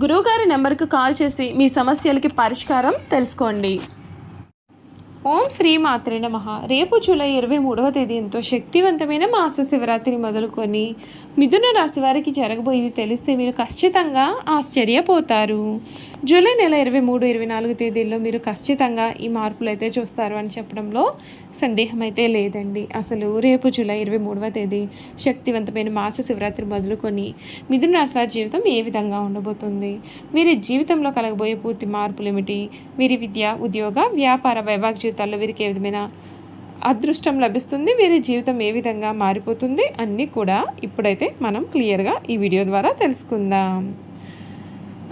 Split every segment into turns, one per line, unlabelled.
గురువుగారి నెంబర్కు కాల్ చేసి మీ సమస్యలకి పరిష్కారం తెలుసుకోండి. ఓం శ్రీ మాత్రే నమ. రేపు జూలై ఇరవై మూడవ తేదీ ఎంతో శక్తివంతమైన మాస శివరాత్రి మొదలుకొని మిథున రాశి వారికి జరగబోయేది తెలిస్తే మీరు ఖచ్చితంగా ఆశ్చర్యపోతారు. జూలై నెల ఇరవై మూడు ఇరవై నాలుగు తేదీల్లో మీరు ఖచ్చితంగా ఈ మార్పులు అయితే చూస్తారు అని చెప్పడంలో సందేహం అయితే లేదండి. అసలు రేపు జూలై ఇరవై మూడవ తేదీ శక్తివంతమైన మాస శివరాత్రి మొదలుకొని మిథున రాశి వారి జీవితం ఏ విధంగా ఉండబోతుంది? వీరి జీవితంలో కలగబోయే పూర్తి మార్పులు ఏమిటి వీరి విద్య ఉద్యోగ వ్యాపార వైవాహిక జీవితాల్లో వీరికి ఏ విధమైన అదృష్టం లభిస్తుంది? వీరి జీవితం ఏ విధంగా మారిపోతుంది? అన్నీ కూడా ఇప్పుడైతే మనం క్లియర్గా ఈ వీడియో ద్వారా తెలుసుకుందాం.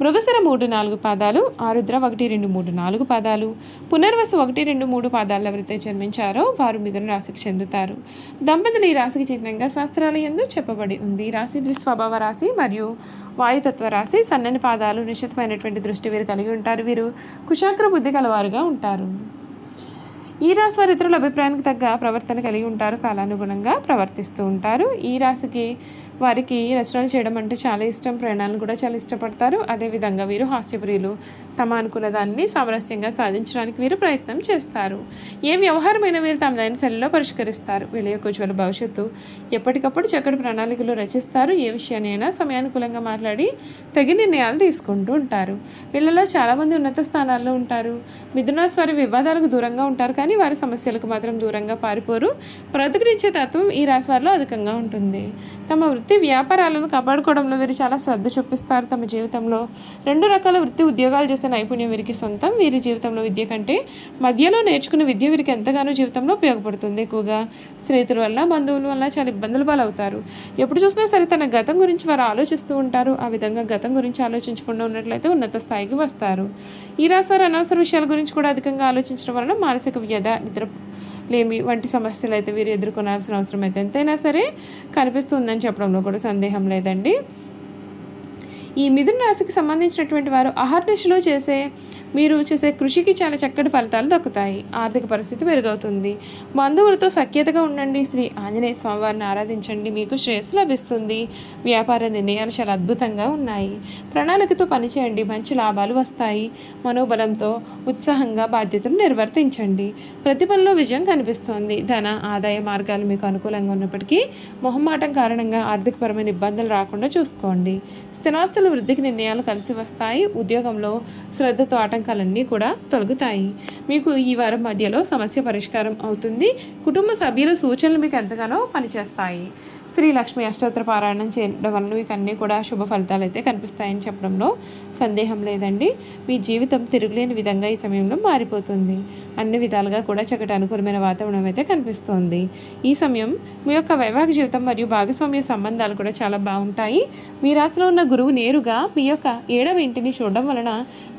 మృగశిర మూడు నాలుగు పాదాలు ఆరుద్ర ఒకటి రెండు మూడు నాలుగు పాదాలు పునర్వసు ఒకటి రెండు మూడు పాదాలు ఎవరైతే జన్మించారో వారు మిథున రాశికి చెందుతారు. దంపతులు ఈ రాశికి చిహ్నంగా శాస్త్రాల ఎందు చెప్పబడి ఉంది. రాశి ద్విస్వభావ రాశి మరియు వాయుతత్వ రాశి సన్నని పాదాలు నిశ్చితమైనటువంటి దృష్టి వీరు కలిగి ఉంటారు. వీరు కుశాగ్ర బుద్ధి కలవారుగా ఉంటారు. ఈ రాశి వారి ఇతరుల అభిప్రాయానికి తగ్గ ప్రవర్తన కలిగి ఉంటారు. కాలానుగుణంగా ప్రవర్తిస్తూ ఉంటారు. ఈ రాశికి వారికి రచనలు చేయడం అంటే చాలా ఇష్టం ప్రయాణాలను కూడా చాలా ఇష్టపడతారు. అదేవిధంగా వీరు హాస్యప్రియులు తమ అనుకున్న దాన్ని సామరస్యంగా సాధించడానికి వీరు ప్రయత్నం చేస్తారు. ఏ వ్యవహారమైన వీరు తమదైన శైలిలో పరిష్కరిస్తారు. వీళ్ళ యొక్క ఉజ్వల భవిష్యత్తు ఎప్పటికప్పుడు చక్కటి ప్రణాళికలు రచిస్తారు. ఏ విషయాన్నైనా సమయానుకూలంగా మాట్లాడి తగిన నిర్ణయాలు తీసుకుంటూ ఉంటారు. వీళ్ళలో చాలామంది ఉన్నత స్థానాల్లో ఉంటారు. మిథునాస్ వారి వివాదాలకు దూరంగా ఉంటారు. కానీ వారి సమస్యలకు మాత్రం దూరంగా పారిపోరు. ప్రతిక్రించే తత్వం ఈ రాశి వారిలో అధికంగా ఉంటుంది. తమ వృత్తి వృత్తి వ్యాపారాలను కాపాడుకోవడంలో వీరు చాలా శ్రద్ధ చూపిస్తారు. తమ జీవితంలో రెండు రకాల వృత్తి ఉద్యోగాలు చేసే నైపుణ్యం వీరికి సొంతం. వీరి జీవితంలో విద్య కంటే మధ్యలో నేర్చుకున్న విద్య వీరికి ఎంతగానో జీవితంలో ఉపయోగపడుతుంది. ఎక్కువగా స్నేహితుల వల్ల బంధువుల వల్ల చాలా ఇబ్బందులు పాలవుతారు. ఎప్పుడు చూసినా సరే తన గతం గురించి వారు ఆలోచిస్తూ ఉంటారు. ఆ విధంగా గతం గురించి ఆలోచించకుండా ఉన్నట్లయితే ఉన్నత స్థాయికి వస్తారు. ఈ రాశి వారు అనవసర విషయాల గురించి కూడా అధికంగా ఆలోచించడం వలన మానసిక వ్యధ నిద్ర లేమి వంటి సమస్యలు అయితే వీరు ఎదుర్కొనాల్సిన అవసరం అయితే ఎంతైనా సరే కనిపిస్తుందని చెప్పడంలో కూడా సందేహం లేదండి. ఈ మిథున రాశికి సంబంధించినటువంటి వారు అహర్నిశలో చేసే మీరు చేసే కృషికి చాలా చక్కటి ఫలితాలు దక్కుతాయి. ఆర్థిక పరిస్థితి మెరుగవుతుంది. బంధువులతో సఖ్యతగా ఉండండి. శ్రీ ఆంజనేయ స్వామివారిని ఆరాధించండి. మీకు శ్రేయస్సు లభిస్తుంది. వ్యాపార నిర్ణయాలు చాలా అద్భుతంగా ఉన్నాయి. ప్రణాళికతో పనిచేయండి. మంచి లాభాలు వస్తాయి. మనోబలంతో ఉత్సాహంగా బాధ్యతను నిర్వర్తించండి. ప్రతి పనిలో విజయం కనిపిస్తోంది. ధన ఆదాయ మార్గాలు మీకు అనుకూలంగా ఉన్నప్పటికీ మొహమాటం కారణంగా ఆర్థికపరమైన ఇబ్బందులు రాకుండా చూసుకోండి. స్థిరాస్తుల వృద్ధికి నిర్ణయాలు కలిసి వస్తాయి. ఉద్యోగంలో శ్రద్ధతో ఆటంకాలన్నీ కూడా తొలగుతాయి. మీకు ఈ వారం మధ్యలో సమస్య పరిష్కారం అవుతుంది. కుటుంబ సభ్యుల సూచనలు మీకు ఎంతగానో పనిచేస్తాయి. శ్రీ లక్ష్మి అష్టోత్తర పారాయణం చేయడం వలన మీకు అన్నీ కూడా శుభ ఫలితాలు అయితే కనిపిస్తాయని చెప్పడంలో సందేహం లేదండి. మీ జీవితం తిరుగులేని విధంగా ఈ సమయంలో మారిపోతుంది. అన్ని విధాలుగా కూడా చక్కటి అనుకూలమైన వాతావరణం అయితే కనిపిస్తోంది. ఈ సమయం మీ యొక్క వైవాహిక జీవితం మరియు భాగస్వామ్య సంబంధాలు కూడా చాలా బాగుంటాయి. మీ రాశిలో ఉన్న గురువు నేరుగా మీ యొక్క ఏడవ ఇంటిని చూడడం వలన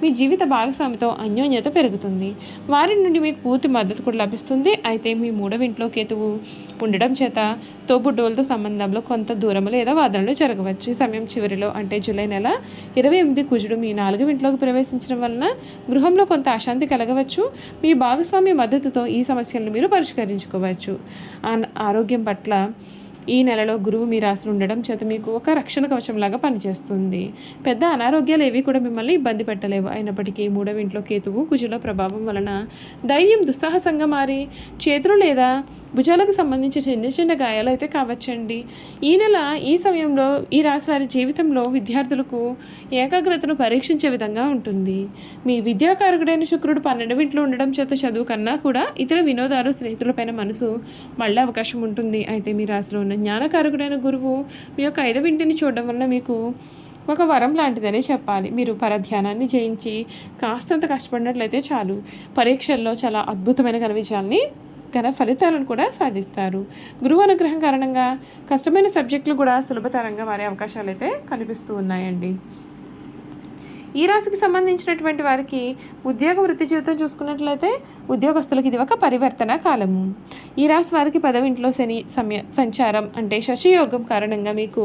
మీ జీవిత భాగస్వామితో అన్యోన్యత పెరుగుతుంది. వారి నుండి మీకు పూర్తి మద్దతు కూడా లభిస్తుంది. అయితే మీ మూడవ ఇంట్లో కేతువు ఉండడం చేత తోబుట్టువులతో సంబంధంలో కొంత దూరము లేదా వాదనలు జరగవచ్చు. ఈ సమయం చివరిలో అంటే జూలై నెల ఇరవై ఎనిమిది కుజుడు మీ నాలుగు ఇంట్లోకి ప్రవేశించడం వలన గృహంలో కొంత అశాంతి కలగవచ్చు. మీ భాగస్వామి మద్దతుతో ఈ సమస్యలను మీరు పరిష్కరించుకోవచ్చు. ఆరోగ్యం పట్ల ఈ నెలలో గురువు మీ రాశి ఉండడం చేత మీకు ఒక రక్షణ కవచంలాగా పనిచేస్తుంది. పెద్ద అనారోగ్యాలు ఏవి కూడా మిమ్మల్ని ఇబ్బంది పెట్టలేవు. అయినప్పటికీ మూడవ ఇంట్లో కేతువు కుజుల ప్రభావం వలన ధైర్యం దుస్సాహసంగా మారి చేతులు లేదా భుజాలకు సంబంధించి చిన్న చిన్న గాయాలు అయితే కావచ్చండి. ఈ నెల ఈ సమయంలో ఈ రాశి వారి జీవితంలో విద్యార్థులకు ఏకాగ్రతను పరీక్షించే విధంగా ఉంటుంది. మీ విద్యాకారకుడైన శుక్రుడు పన్నెండు ఇంట్లో ఉండడం చేత చదువు కన్నా కూడా ఇతర వినోదాలు స్నేహితులపైన మనసు మళ్ళీ అవకాశం ఉంటుంది. అయితే మీ రాశిలో ఉన్న జ్ఞానకారకుడైన గురువు మీ యొక్క ఐదవ ఇంటిని చూడడం వలన మీకు ఒక వరం లాంటిదనే చెప్పాలి. మీరు పరధ్యానాన్ని జయించి కాస్తంత కష్టపడినట్లయితే చాలు. పరీక్షల్లో చాలా అద్భుతమైన ఘన విజయాల్ని ఘన ఫలితాలను కూడా సాధిస్తారు. గురువు అనుగ్రహం కారణంగా కష్టమైన సబ్జెక్టులు కూడా సులభతరంగా మారే అవకాశాలు అయితే కనిపిస్తూ ఉన్నాయండి. ఈ రాశికి సంబంధించినటువంటి వారికి ఉద్యోగ వృత్తి జీవితం చూసుకున్నట్లయితే ఉద్యోగస్తులకు ఇది ఒక పరివర్తన కాలము. ఈ రాశి వారికి పదవింట్లో శని సమయ సంచారం అంటే శశియోగం కారణంగా మీకు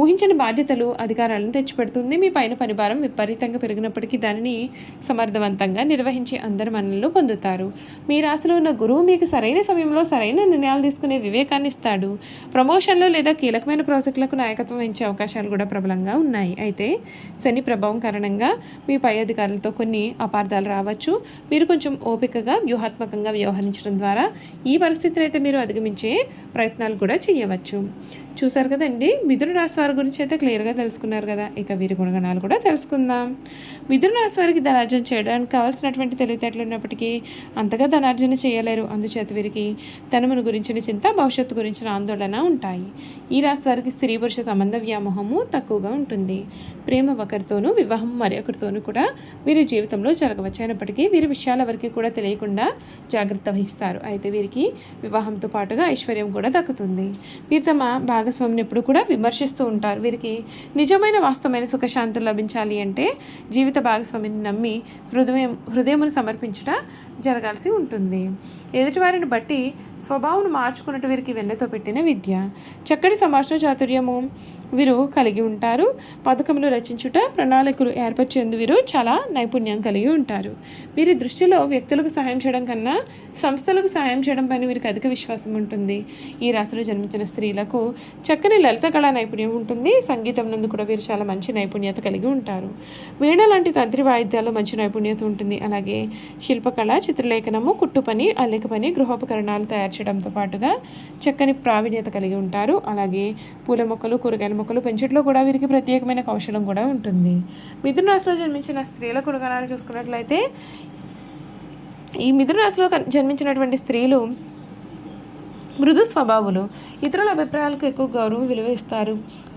ఊహించిన బాధ్యతలు అధికారాలను తెచ్చిపెడుతుంది. మీ పైన పనిభారం విపరీతంగా పెరిగినప్పటికీ దానిని సమర్థవంతంగా నిర్వహించి అందరి మనలు పొందుతారు. మీ రాశిలో ఉన్న గురువు మీకు సరైన సమయంలో సరైన నిర్ణయాలు తీసుకునే వివేకాన్ని ఇస్తాడు. ప్రమోషన్లు లేదా కీలకమైన ప్రాజెక్టులకు నాయకత్వం వహించే అవకాశాలు కూడా ప్రబలంగా ఉన్నాయి. అయితే శని ప్రభావం కారణంగా మీ పై అధికారులతో కొన్ని అపార్థాలు రావచ్చు. మీరు కొంచెం ఓపికగా వ్యూహాత్మకంగా వ్యవహరించడం ద్వారా ఈ పరిస్థితిని అయితే మీరు అధిగమించే ప్రయత్నాలు కూడా చేయవచ్చు. చూసారు కదండి? మిథున రాశి వారి గురించి అయితే క్లియర్గా తెలుసుకున్నారు కదా. ఇక వీరి గుణగణాలు కూడా తెలుసుకుందాం. మిథున రాశి వారికి ధనార్జన చేయడానికి కావాల్సినటువంటి తెలివితేటలు ఉన్నప్పటికీ అంతగా ధనార్జన చేయలేరు. అందుచేత వీరికి ధనమును గురించిన చింత భవిష్యత్తు గురించిన ఆందోళన ఉంటాయి. ఈ రాశి వారికి స్త్రీ పురుష సంబంధ వ్యామోహము తక్కువగా ఉంటుంది. ప్రేమ ఒకరితోనూ వివాహం మరొకరితోనూ కూడా వీరి జీవితంలో జరగవచ్చు. అయినప్పటికీ వీరి విషయాల వరకు కూడా తెలియకుండా జాగ్రత్త వహిస్తారు. అయితే వీరికి వివాహంతో పాటుగా ఐశ్వర్యం కూడా దక్కుతుంది. వీరు తమ భాగస్వామిని ఎప్పుడు కూడా విమర్శిస్తూ ఉంటారు. వీరికి నిజమైన వాస్తవమైన సుఖశాంతులు లభించాలి అంటే జీవిత భాగస్వామిని నమ్మి హృదయం హృదయమును సమర్పించుట జరగాల్సి ఉంటుంది. ఎదుటివారిని బట్టి స్వభావం మార్చుకున్నట్టు వీరికి వెన్నతో పెట్టిన విద్య. చక్కటి సంభాషణ చాతుర్యము వీరు కలిగి ఉంటారు. పథకములు రచించుట ప్రణాళికలు ఏర్పరిచేందు వీరు చాలా నైపుణ్యం కలిగి ఉంటారు. వీరి దృష్టిలో వ్యక్తులకు సహాయం చేయడం కన్నా సంస్థలకు సహాయం చేయడం పైన వీరికి అధిక విశ్వాసం ఉంటుంది. ఈ రాశిలో జన్మించిన స్త్రీలకు చక్కని లలిత కళా నైపుణ్యం ఉంటుంది. సంగీతం నందు కూడా వీరు చాలా మంచి నైపుణ్యత కలిగి ఉంటారు. వీణ లాంటి తంత్రి వాయిద్యాల్లో మంచి నైపుణ్యత ఉంటుంది. అలాగే శిల్పకళ చిత్రలేఖనము కుట్టు పని అల్లిక పని గృహోపకరణాలు తయారు చేయడంతో పాటుగా చక్కని ప్రావీణ్యత కలిగి ఉంటారు. అలాగే పూల మొక్కలు కూరగాయల మొక్కలు పెంచడంలో కూడా వీరికి ప్రత్యేకమైన కౌశలం కూడా ఉంటుంది. మిథున రాశిలో జన్మించిన స్త్రీల గుణగణాలు చూసుకున్నట్లయితే ఈ మిథున రాశిలో జన్మించినటువంటి స్త్రీలు మృదు స్వభావులు ఇతరుల అభిప్రాయాలకు ఎక్కువ గౌరవం విలువ ఇస్తారు.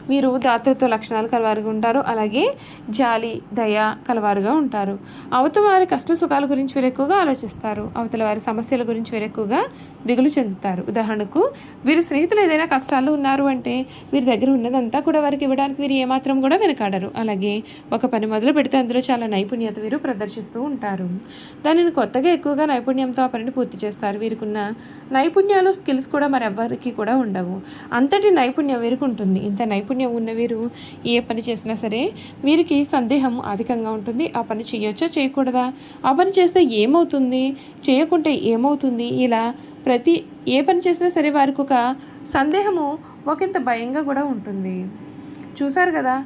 వీరు దాతృత్వ లక్షణాలు కలవారుగా ఉంటారు. అలాగే జాలి దయ కలవారుగా ఉంటారు. అవతల వారి కష్ట సుఖాల గురించి వీరు ఎక్కువగా ఆలోచిస్తారు. అవతల వారి సమస్యల గురించి వీరు ఎక్కువగా దిగులు చెందుతారు. ఉదాహరణకు వీరి స్నేహితులు ఏదైనా కష్టాలు ఉన్నారు అంటే వీరి దగ్గర ఉన్నదంతా కూడా వారికి ఇవ్వడానికి వీరు ఏమాత్రం కూడా వెనకాడరు. అలాగే ఒక పని మొదలు పెడితే అందులో చాలా నైపుణ్యత వీరు ప్రదర్శిస్తూ ఉంటారు. దానిని కొత్తగా ఎక్కువగా నైపుణ్యంతో ఆ పనిని పూర్తి చేస్తారు. వీరికి ఉన్న నైపుణ్యాలు స్కిల్స్ కూడా మరెవ్వరికి కూడా ఉండవు. అంతటి నైపుణ్యం వీరికి ఉంటుంది. ఇంత నైపుణ్యం ఉన్న వీరు ఏ పని చేసినా సరే వీరికి సందేహం అధికంగా ఉంటుంది. ఆ పని చేయొచ్చా? చేయకూడదా? ఆ పని చేస్తే ఏమవుతుంది? చేయకుంటే ఏమవుతుంది? ఇలా ప్రతి ఏ పని చేసినా సరే వారికి ఒక సందేహము ఒకంత భయంగా కూడా ఉంటుంది. చూసారు కదా?